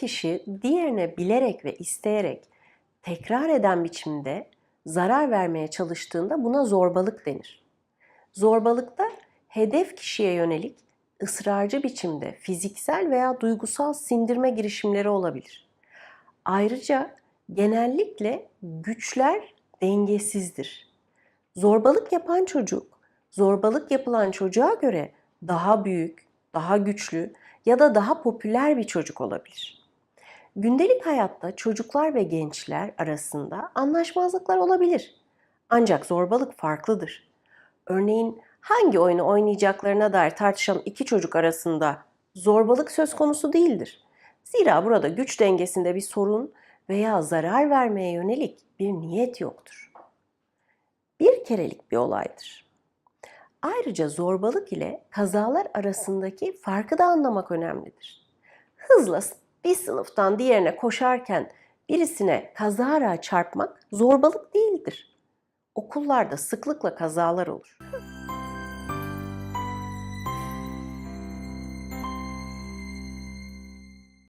kişi diğerine bilerek ve isteyerek tekrar eden biçimde zarar vermeye çalıştığında buna zorbalık denir. Zorbalıkta hedef kişiye yönelik ısrarcı biçimde fiziksel veya duygusal sindirme girişimleri olabilir. Ayrıca genellikle güçler dengesizdir. Zorbalık yapan çocuk, zorbalık yapılan çocuğa göre daha büyük, daha güçlü ya da daha popüler bir çocuk olabilir. Gündelik hayatta çocuklar ve gençler arasında anlaşmazlıklar olabilir. Ancak zorbalık farklıdır. Örneğin hangi oyunu oynayacaklarına dair tartışan iki çocuk arasında zorbalık söz konusu değildir. Zira burada güç dengesinde bir sorun veya zarar vermeye yönelik bir niyet yoktur. Bir kerelik bir olaydır. Ayrıca zorbalık ile kazalar arasındaki farkı da anlamak önemlidir. Hızla bir sınıftan diğerine koşarken birisine kazara çarpmak zorbalık değildir. Okullarda sıklıkla kazalar olur.